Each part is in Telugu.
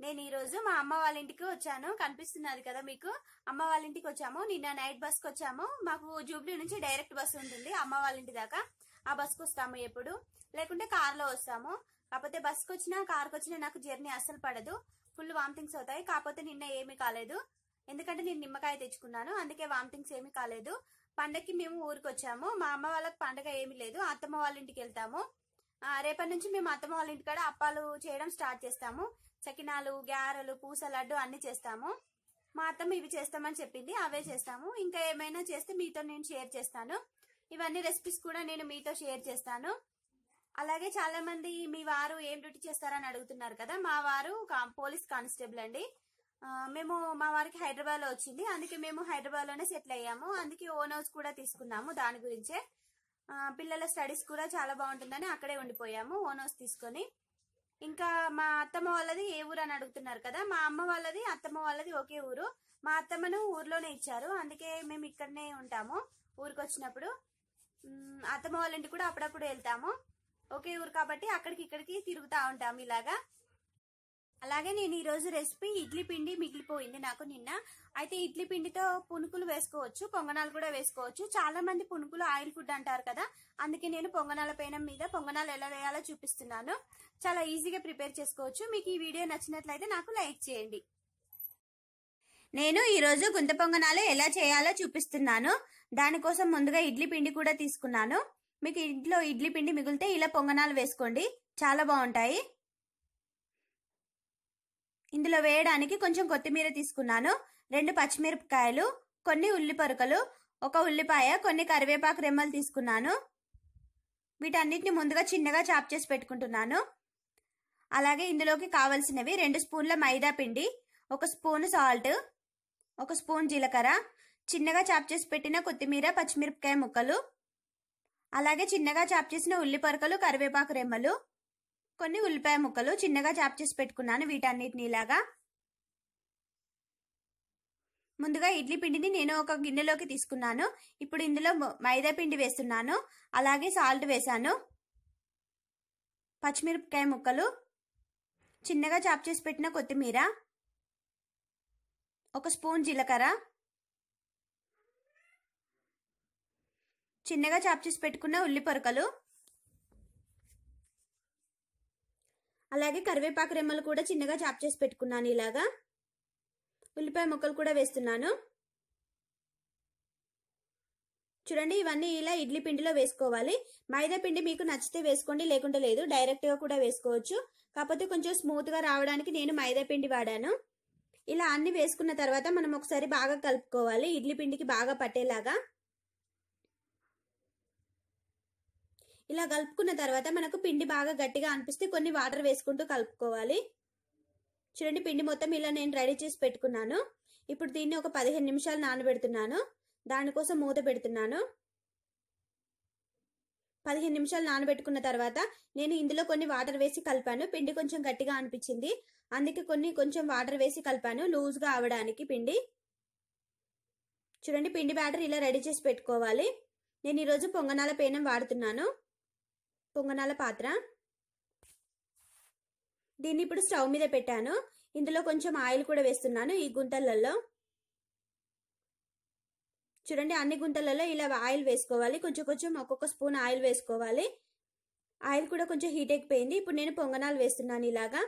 నేను ఈరోజు మా అమ్మ వాళ్ళ ఇంటికి వచ్చాను. కనిపిస్తున్నది కదా మీకు? అమ్మ వాళ్ళ ఇంటికి వచ్చాము. నిన్న నైట్ బస్ వచ్చాము. మాకు జూబ్లీ నుంచి డైరెక్ట్ బస్ ఉంటుంది. అమ్మ వాళ్ళ ఇంటి దాకా. ఆ బస్కి వస్తాము ఎప్పుడు? లేకుంటే కార్లో వస్తాము. కాకపోతే బస్కి వచ్చినా కార్ వచ్చినా నాకు జర్నీ అస్సలు పడదు. ఫుల్ వామిటింగ్స్ అవుతాయి. కాకపోతే నిన్న ఏమీ కాలేదు. ఎందుకంటే నేను నిమ్మకాయ తెచ్చుకున్నాను. అందుకే వామిటింగ్స్ ఏమీ కాలేదు. పండగకి మేము ఊరికి వచ్చాము. మా అమ్మ వాళ్ళకి పండగ ఏమీ లేదు. అత్తమ్మ వాళ్ళ ఇంటికి వెళ్తాము. రేపటి నుంచి మేము అత్తమ్మ వాళ్ళ ఇంటికాడ అప్పాలు చేయడం స్టార్ట్ చేస్తాము. చకినాలు గారెలు పూస లడ్డు అన్ని చేస్తాము. మా అత్తమ్మ ఇవి చేస్తామని చెప్పింది అవే చేస్తాము. ఇంకా ఏమైనా చేస్తే మీతో నేను షేర్ చేస్తాను. ఇవన్నీ రెసిపీస్ కూడా నేను మీతో షేర్ చేస్తాను. అలాగే చాలా మంది మీ వారు ఏం డ్యూటీ చేస్తారని అడుగుతున్నారు కదా మా వారు కా- పోలీస్ కానిస్టేబుల్ అండి. మేము మా వారికి హైదరాబాద్లో వచ్చింది. అందుకే మేము హైదరాబాద్లోనే సెటిల్ అయ్యాము. అందుకే ఓన్ హౌస్ కూడా తీసుకున్నాము దాని గురించే. పిల్లల స్టడీస్ కూడా చాలా బాగుంటుందని అక్కడే ఉండిపోయాము ఓన్ హౌస్ తీసుకొని. ఇంకా మా అత్తమ్మ వాళ్ళది ఏ ఊరు అని అడుగుతున్నారు కదా మా అమ్మ వాళ్ళది అత్తమ్మ వాళ్ళది ఒకే ఊరు. మా అత్తమ్మను ఊర్లోనే ఇచ్చారు. అందుకే మేము ఇక్కడనే ఉంటాము ఊరికి వచ్చినప్పుడు అత్తమ్మ వాళ్ళ ఇంటికి కూడా అప్పుడప్పుడు వెళ్తాము. ఒకే ఊరు కాబట్టి అక్కడికి ఇక్కడికి తిరుగుతూ ఉంటాము ఇలాగా. అలాగే నేను ఈరోజు రెసిపీ ఇడ్లీ పిండి మిగిలిపోయింది నాకు నిన్న. అయితే ఇడ్లీ పిండితో పునుకులు వేసుకోవచ్చు పొంగనాలు కూడా వేసుకోవచ్చు. చాలా మంది పునుకులు ఆయిల్ ఫుడ్ అంటారు కదా అందుకే నేను పొంగనాల పేనం మీద పొంగనాలు ఎలా వేయాలో చూపిస్తున్నాను. చాలా ఈజీగా ప్రిపేర్ చేసుకోవచ్చు. మీకు ఈ వీడియో నచ్చినట్లయితే నాకు లైక్ చేయండి. నేను ఈరోజు గుంత పొంగనాలు ఎలా చేయాలో చూపిస్తున్నాను. దానికోసం ముందుగా ఇడ్లీ పిండి కూడా తీసుకున్నాను. మీకు ఇంట్లో ఇడ్లీ పిండి మిగిలితే ఇలా పొంగనాలు వేసుకోండి. చాలా బాగుంటాయి. ఇందులో వేయడానికి కొంచెం కొత్తిమీర తీసుకున్నాను. రెండు పచ్చిమిరపకాయలు కొన్ని ఉల్లిపరుకలు ఒక ఉల్లిపాయ కొన్ని కరివేపాకు రెమ్మలు తీసుకున్నాను. వీటన్నిటిని ముందుగా చిన్నగా చాప్ చేసి పెట్టుకుంటున్నాను. అలాగే ఇందులోకి కావలసినవి రెండు స్పూన్ల మైదా పిండి ఒక స్పూన్ సాల్ట్ ఒక స్పూన్ జీలకర్ర. చిన్నగా చాప్ చేసి పెట్టిన కొత్తిమీర పచ్చిమిరపకాయ ముక్కలు అలాగే చిన్నగా చాప్ చేసిన ఉల్లిపరకలు కరివేపాకు రెమ్మలు కొన్ని ఉల్లిపాయ ముక్కలు చిన్నగా చాప్ చేసి పెట్టుకున్నాను వీటన్నిటిని ఇలాగా. ముందుగా ఇడ్లీ పిండిని నేను ఒక గిన్నెలోకి తీసుకున్నాను. ఇప్పుడు ఇందులో మైదా పిండి వేస్తున్నాను. అలాగే సాల్ట్ వేసాను పచ్చిమిరపకాయ ముక్కలు చిన్నగా చాప్ చేసి పెట్టిన కొత్తిమీర ఒక స్పూన్ జీలకర్ర చిన్నగా చాప్ చేసి పెట్టుకున్న ఉల్లి పొరకలు అలాగే కరివేపాకు రెమ్మలు కూడా చిన్నగా చాప్ చేసి పెట్టుకున్నాను ఇలాగా. ఉల్లిపాయ ముక్కలు కూడా వేస్తున్నాను. చూడండి ఇవన్నీ ఇలా ఇడ్లీ పిండిలో వేసుకోవాలి. మైదా పిండి మీకు నచ్చితే వేసుకోండి లేకుంటే లేదు డైరెక్ట్గా కూడా వేసుకోవచ్చు. కాకపోతే కొంచెం స్మూత్గా రావడానికి నేను మైదా పిండి వాడాను. ఇలా అన్ని వేసుకున్న తర్వాత మనం ఒకసారి బాగా కలుపుకోవాలి ఇడ్లీ పిండికి బాగా పట్టేలాగా. ఇలా కలుపుకున్న తర్వాత మనకు పిండి బాగా గట్టిగా అనిపిస్తే కొన్ని వాటర్ వేసుకుంటూ కలుపుకోవాలి. చూడండి పిండి మొత్తం ఇలా నేను రెడీ చేసి పెట్టుకున్నాను. ఇప్పుడు దీన్ని ఒక పదిహేను నిమిషాలు నానబెడుతున్నాను. దానికోసం మూత పెడుతున్నాను. పదిహేను నిమిషాలు నానబెట్టుకున్న తర్వాత నేను ఇందులో కొన్ని వాటర్ వేసి కలిపాను. పిండి కొంచెం గట్టిగా అనిపించింది. అందుకే కొన్ని కొంచెం వాటర్ వేసి కలిపాను లూజ్గా అవడానికి పిండి. చూడండి పిండి బ్యాటర్ ఇలా రెడీ చేసి పెట్టుకోవాలి. నేను ఈరోజు పొంగనాల పేనం వాడుతున్నాను. పొంగనాల పాత్ర. దీన్ని ఇప్పుడు స్టవ్ మీద పెట్టాను. ఇందులో కొంచెం ఆయిల్ కూడా వేస్తున్నాను ఈ గుంతలలో. చూడండి అన్ని గుంతలలో ఇలా ఆయిల్ వేసుకోవాలి. కొంచెం కొంచెం ఒక్కొక్క స్పూన్ ఆయిల్ వేసుకోవాలి. ఆయిల్ కూడా కొంచెం హీట్ ఎక్కిపోయింది ఇప్పుడు నేను పొంగనాలు వేస్తున్నాను ఇలాగా.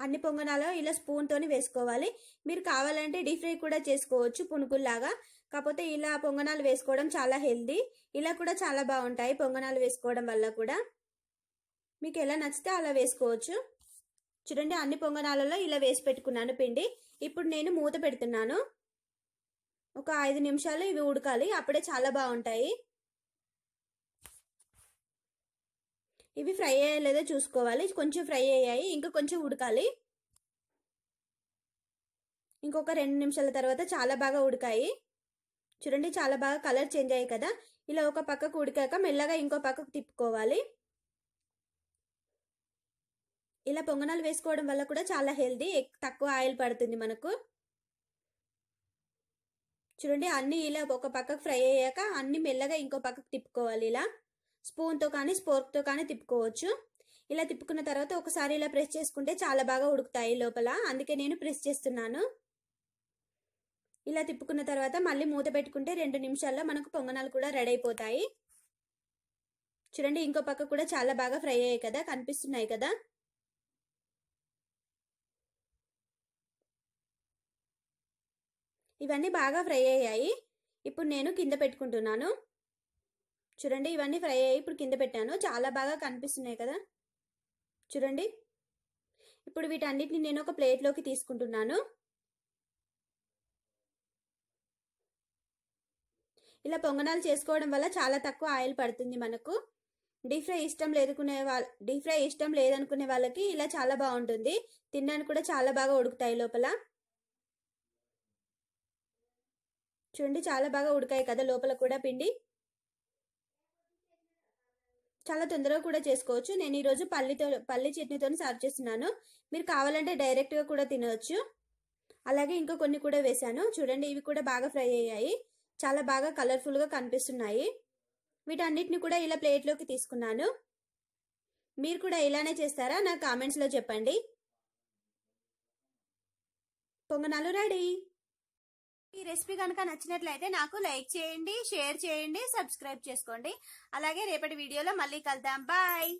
అన్ని పొంగనాలు ఇలా స్పూన్తోని వేసుకోవాలి. మీరు కావాలంటే డీప్ ఫ్రై కూడా చేసుకోవచ్చు పునుకుల్లాగా కాకపోతే ఇలా పొంగనాలు వేసుకోవడం చాలా హెల్దీ. ఇలా కూడా చాలా బాగుంటాయి పొంగనాలు వేసుకోవడం వల్ల కూడా. మీకు ఎలా నచ్చితే అలా వేసుకోవచ్చు. చూడండి అన్ని పొంగనాలలో ఇలా వేసి పెట్టుకున్నాను పిండి. ఇప్పుడు నేను మూత పెడుతున్నాను. ఒక ఐదు నిమిషాలు ఇవి ఉడకాలి అప్పుడే చాలా బాగుంటాయి. ఇవి ఫ్రై అయ్యలేదో చూసుకోవాలి. కొంచెం ఫ్రై అయ్యాయి ఇంకా కొంచెం ఉడకాలి. ఇంకొక రెండు నిమిషాల తర్వాత చాలా బాగా ఉడకాయి. చూడండి చాలా బాగా కలర్ చేంజ్ అయ్యాయి కదా. ఇలా ఒక పక్కకు ఉడికాక మెల్లగా ఇంకో పక్కకు తిప్పుకోవాలి. ఇలా పొంగనాలు వేసుకోవడం వల్ల కూడా చాలా హెల్దీ తక్కువ ఆయిల్ పడుతుంది మనకు. చూడండి అన్ని ఇలా ఒక పక్కకు ఫ్రై అయ్యాక అన్ని మెల్లగా ఇంకో పక్కకు తిప్పుకోవాలి ఇలా. స్పూన్తో కానీ స్పోర్క్తో కానీ తిప్పుకోవచ్చు. ఇలా తిప్పుకున్న తర్వాత ఒకసారి ఇలా ప్రెస్ చేసుకుంటే చాలా బాగా ఉడుకుతాయి లోపల. అందుకే నేను ప్రెస్ చేస్తున్నాను. ఇలా తిప్పుకున్న తర్వాత మళ్ళీ మూత పెట్టుకుంటే రెండు నిమిషాల్లో మనకు పొంగనాలు కూడా రెడీ అయిపోతాయి. చూడండి ఇంకో పక్క కూడా చాలా బాగా ఫ్రై అయ్యాయి కదా కనిపిస్తున్నాయి కదా. ఇవన్నీ బాగా ఫ్రై అయ్యాయి. ఇప్పుడు నేను కింద పెట్టుకుంటున్నాను. చూడండి ఇవన్నీ ఫ్రై అయ్యాయి ఇప్పుడు కింద పెట్టాను. చాలా బాగా కనిపిస్తున్నాయి కదా. చూడండి. ఇప్పుడు వీటన్నిటిని నేను ఒక ప్లేట్లోకి తీసుకుంటున్నాను. ఇలా పొంగనాలు చేసుకోవడం వల్ల చాలా తక్కువ ఆయిల్ పడుతుంది మనకు. డీప్ ఫ్రై ఇష్టం లేదుకునే వాళ్ళ డీప్ ఫ్రై ఇష్టం లేదనుకునే వాళ్ళకి ఇలా చాలా బాగుంటుంది. తినడానికి కూడా చాలా బాగా ఉడుకుతాయి లోపల. చూడండి చాలా బాగా ఉడికాయి కదా లోపల కూడా పిండి. చాలా తొందరగా కూడా చేసుకోవచ్చు. నేను ఈరోజు పల్లితో పల్లి చట్నీతో సర్వ్ చేస్తున్నాను. మీరు కావాలంటే డైరెక్ట్గా కూడా తినవచ్చు అలాగే ఇంకా కొన్ని కూడా వేశాను. చూడండి ఇవి కూడా బాగా ఫ్రై అయ్యాయి. చాలా బాగా కలర్ఫుల్గా కనిపిస్తున్నాయి. వీటన్నిటిని కూడా ఇలా ప్లేట్లోకి తీసుకున్నాను. మీరు కూడా ఇలానే చేస్తారా? నా కామెంట్స్లో చెప్పండి. పొంగనాలు రెడీ. ఈ రెసిపీ కనుక నచ్చినట్లయితే నాకు లైక్ చేయండి షేర్ చేయండి సబ్స్క్రైబ్ చేసుకోండి. అలాగే రేపటి వీడియోలో మళ్ళీ కలుద్దాం. బాయ్